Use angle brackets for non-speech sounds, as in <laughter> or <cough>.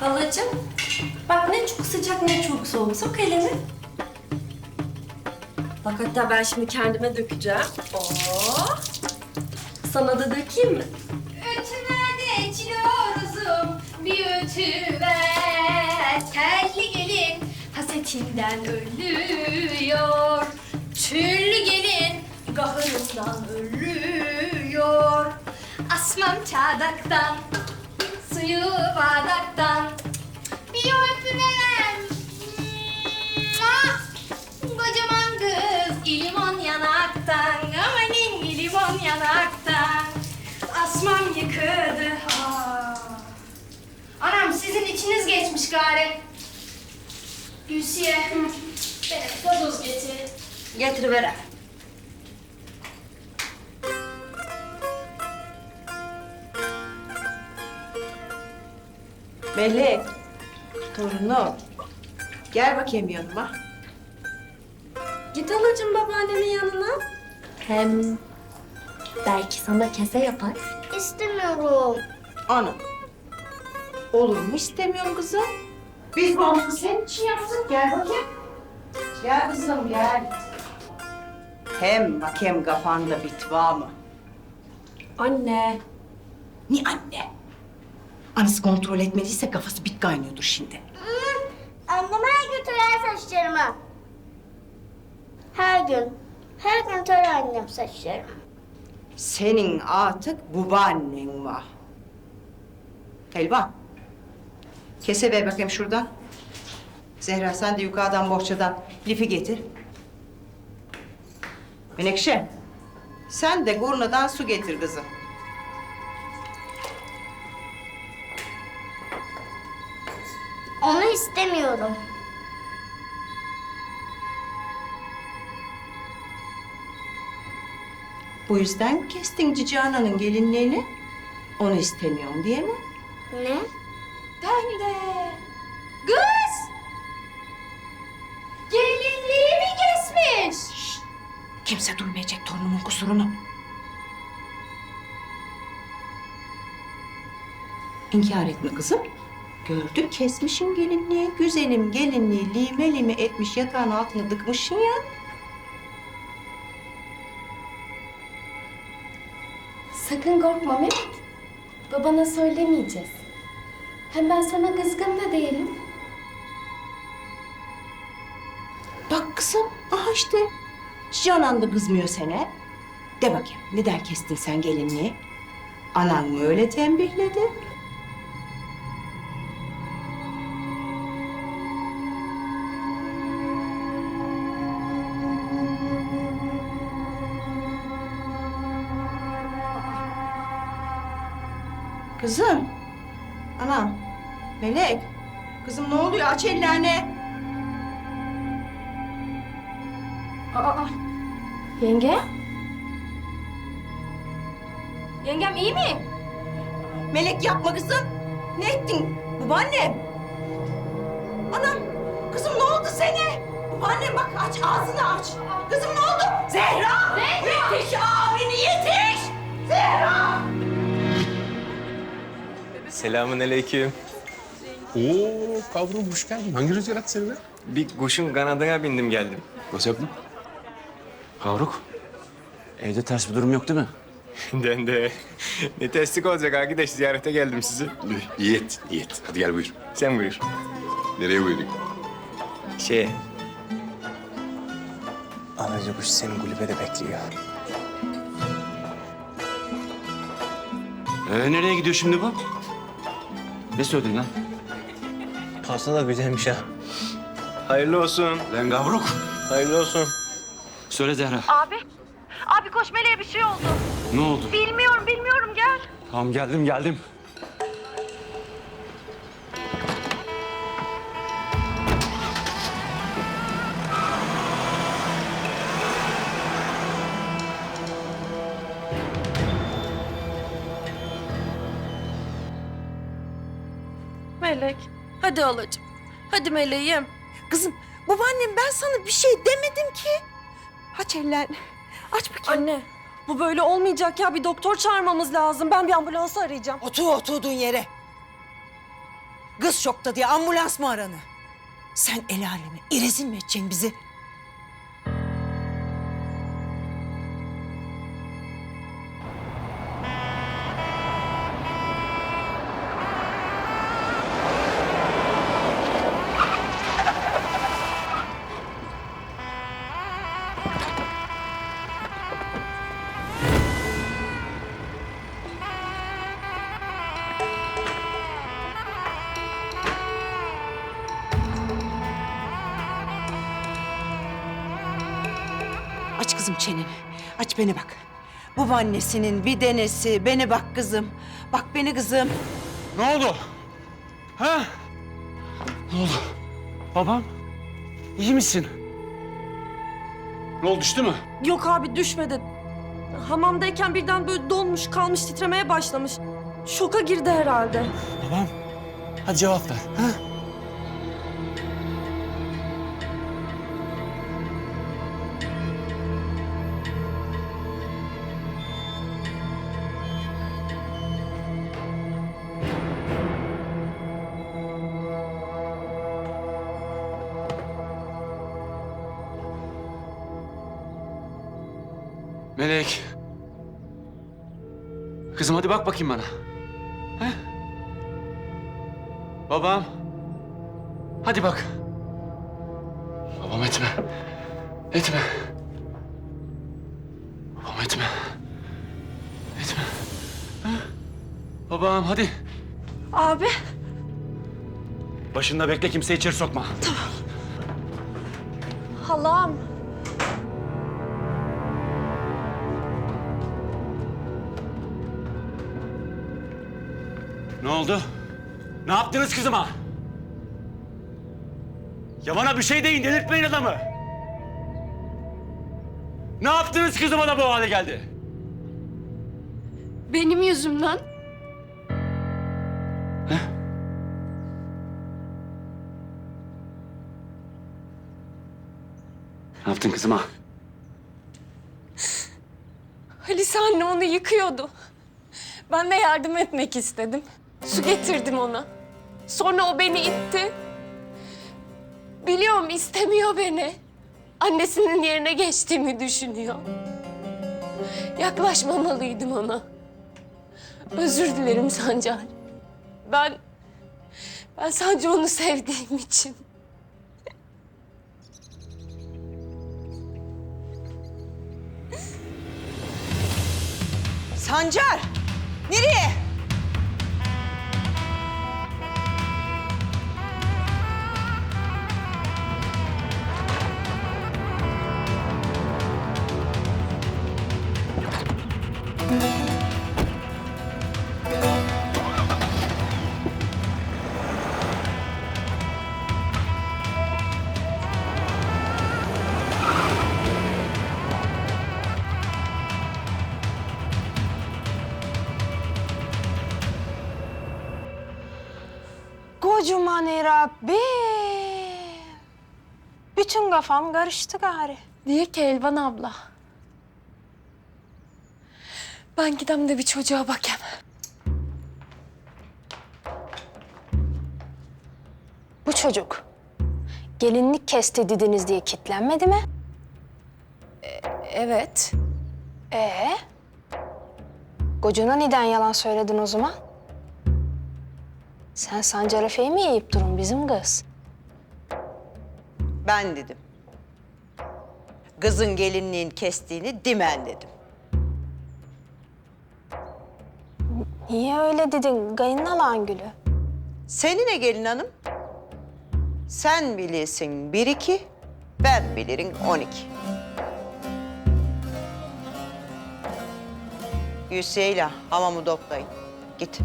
Halacığım, bak ne çok sıcak ne çok soğuk. Sok elini. Bak hatta ben şimdi kendime dökeceğim. Oo. Sana da dökeyim mi? Ötüme geçiyoruzum bir ötüver Telli gelin hasetinden ölüyor Tüllü gelin gahırından ölüyor Asmam çardaktan suyu bardaktan Bir öpüver Mua! Kocaman kız limon yanaktan. Amanin limon yanaktan. Asmam yıkıldı. Ha. Anam sizin içiniz geçmiş gari. Gülsiye Bana gazoz getir. Getiriverem. Melek, torunum. Gel bakayım yanıma. Git halacığım babaannemin yanına. Hem belki sana kese yapar. İstemiyorum Ana. Olur mu istemiyorum kızım? Biz bu hamuru senin için yaptık. Gel bakayım. Gel kızım gel. Hem bak hem kafanda bit var mı? Anne. Ni anne? Anası kontrol etmediyse kafası bit kaynıyordur şimdi. Annem her gün tarar saçlarımı. Her gün. Her gün tarar annem saçlarımı. Senin artık babaannen var. Elvan. Kese ver bakayım şuradan. Zehra sen de yukarıdan bohçadan lifi getir. Menekşe. Sen de gurnadan su getir kızım. İstemiyorum. Bu yüzden kestin Cici Ana'nın gelinliğini. Onu istemiyorum diye mi? Ne? Ben de Kız Gelinliği mi kesmiş? Kimse duymayacak torunumun kusurunu. İnkar etme kızım. Gördük kesmişin gelinliği, güzelim gelinliği lime lime etmiş yatağın altına dıkmışsın ya. Sakın korkma Mehmet. Babana söylemeyeceğiz. Hem ben sana kızgın da değilim. Bak kızım, aha işte. Canan da kızmıyor sana. De bakayım, neden kestin sen gelinliği? Anan mı öyle tembihledi? Kızım, anam, Melek. Kızım ne oluyor? Aç ellerini. Aa, yenge? Yengem iyi mi? Melek yapma kızım. Ne ettin? Babaannem. Anam. Kızım ne oldu sana? Babaannem bak aç ağzını aç. Kızım ne oldu? Zehra. Zehra. Yetiş abini Selamun aleyküm. Oo kavrum hoş geldin. Hangi rüzgar attı seni be? Bir kuşun kanadına bindim geldim. Nasıl yaptın? Kavruk. Evde ters bir durum yok değil mi? <laughs> Den de ne terslik olacak arkadaş ziyarete geldim sizi. İyi et, iyi et. Hadi gel buyur. Sen buyur. Nereye buyurayım? Şey... Anacı kuş senin kulübede bekliyor. Ee, nereye gidiyor şimdi bu? Ne söyledin lan? Pasta da güzelmiş ha. Hayırlı olsun. Lan Kavruk. Hayırlı olsun. Söyle Zehra. Abi. Abi koş meleğe bir şey oldu. Ne oldu? Bilmiyorum bilmiyorum gel. Tamam geldim geldim. Melek. Hadi halacığım. Hadi meleğim. Kızım babaannem ben sana bir şey demedim ki. Aç ellerini. Aç bakayım. Anne. Bu böyle olmayacak ya. Bir doktor çağırmamız lazım. Ben bir ambulansı arayacağım. Otur oturduğun yere. Kız şokta diye ambulans mı aranı? Sen el alemi irezil mi edeceksin bizi? Kızım çeneni. Aç beni bak. Babaannesinin bir denesi. Beni bak kızım. Bak beni kızım. Ne oldu? Ha? Ne oldu? Babam? İyi misin? Ne oldu düştü mü? Yok abi düşmedi. Hamamdayken birden böyle donmuş kalmış titremeye başlamış. Şoka girdi herhalde. Babam. Hadi cevap ver. Ha? Melek. Kızım hadi bak bakayım bana. He? Babam. Hadi bak. Babam etme. Etme. Babam etme. Etme. Ha? Babam hadi. Abi Başında bekle kimse içeri sokma. halam. Ne oldu? Ne yaptınız kızıma? Yaman'a bir şey deyin, delirtmeyin adamı. Ne yaptınız kızıma da bu hale geldi? Benim yüzümden. Ne yaptın kızıma? Halise anne onu yıkıyordu. Ben de yardım etmek istedim. Su getirdim ona. Sonra o beni itti. Biliyorum istemiyor beni. Annesinin yerine geçtiğimi düşünüyor. Yaklaşmamalıydım ona. Özür dilerim Sancar. Ben... Ben sadece onu sevdiğim için. Sancar! Nereye? Kocaman Rabbi. Bütün kafam karıştı gari. Niye ki Elvan abla? Ben gidem de bir çocuğa bakayım. Bu çocuk gelinlik kesti dediniz diye kitlenmedi mi? Evet. Ee? Kocana neden yalan söyledin o zaman? Sen Sancar Efe'yi mi yiyip durun bizim kız? Ben dedim. Kızın gelinliğin kestiğini dimen dedim. Niye öyle dedin kayınalan gülü? Seninle gelin hanım. Sen bilirsin bir iki, ben bilirim on iki. Yüseyle hamamı toplayın. Git.